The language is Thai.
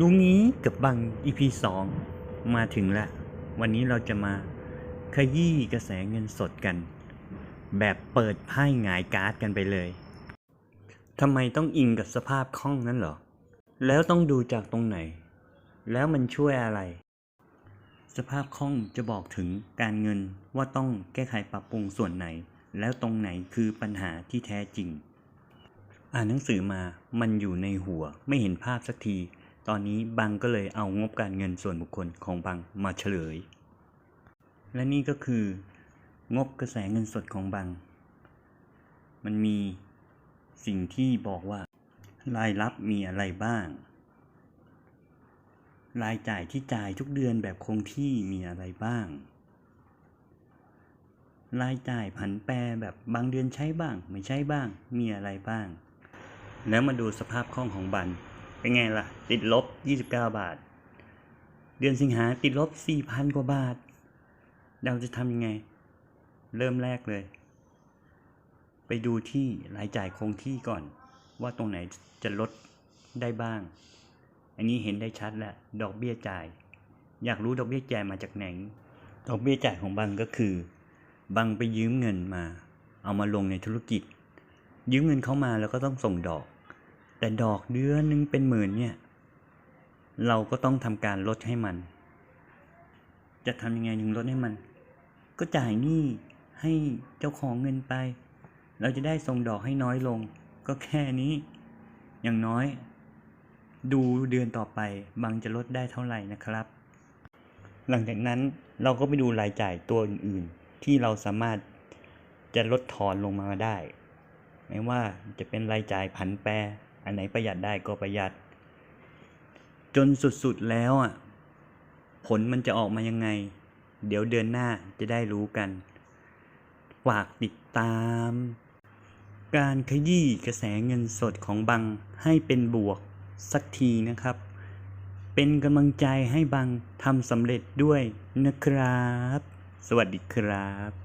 ลุงนี้กับบัง EP 2มาถึงแล้ว วันนี้เราจะมาขยี้กระแสเงินสดกัน แบบเปิดไพ่หงายการ์ดกันไปเลยทำไมต้องอิงกับสภาพคล่องนั้นเหรอ แล้วต้องดูจากตรงไหน แล้วมันช่วยอะไร สภาพคล่องจะบอกถึงการเงินว่าต้องแก้ไขปรับปรุงส่วนไหน แล้วตรงไหนคือปัญหาที่แท้จริง อ่านหนังสือมามันอยู่ในหัวไม่เห็นภาพสักที ตอนนี้บังก็เลยเอางบการเงินส่วนบุคคลของบังมาเฉลย และนี่ก็คืองบกระแสเงินสดของบัง มันมีสิ่งที่บอกว่ารายรับมีอะไรบ้าง รายจ่ายที่จ่ายทุกเดือนแบบคงที่มีอะไรบ้าง รายจ่ายผันแปรแบบบางเดือนใช้บ้าง ไม่ใช้บ้างมีอะไรบ้าง แล้วมาดูสภาพคล่องของบัน เป็นไงล่ะ ติดลบ 29 บาท เดือนสิงหาติดลบ 4,000 กว่าบาท เราจะทำยังไง เริ่มแรกเลย ไปดูที่รายจ่ายคงที่ก่อน ว่าตรงไหนจะลดได้บ้าง อันนี้เห็นได้ชัดแหล้วดอกเบี้ยจ่าย อยากรู้ดอกเบี้ยจ่ายมาจากไหน ดอกเบี้ยจ่ายของบังก็คือ บังไปยืมเงินมา เอามาลงในธุรกิจ ยืมเงินเขามาแล้วก็ต้องส่งดอก แต่ดอกเดือนหนึงเป็นหมื่นเนี่ย เราก็ต้องทำการลดให้มัน จะทำยังไงถึงลดให้มัน ก็จ่ายหนี้ให้เจ้าของเงินไป เราจะได้ส่งดอกให้น้อยลง ก็แค่นี้ อย่างน้อย ดูเดือนต่อไปบังจะลดได้เท่าไหร่นะครับ หลังจากนั้นเราก็ไปดูรายจ่ายตัวอื่นๆ ที่เราสามารถจะลดทอนลงมาได้ ไม่ว่าจะเป็นรายจ่ายผันแปร อันไหนประหยัดได้ก็ประหยัด จนสุดๆแล้วอะผลมันจะออกมายังไง เดี๋ยวเดือนหน้าจะได้รู้กันฝากติดตาม การขยี้กระแสเงินสดของบังให้เป็นบวกสักทีนะครับ เป็นกำลังใจให้บังทำสำเร็จด้วยนะครับ สวัสดีครับ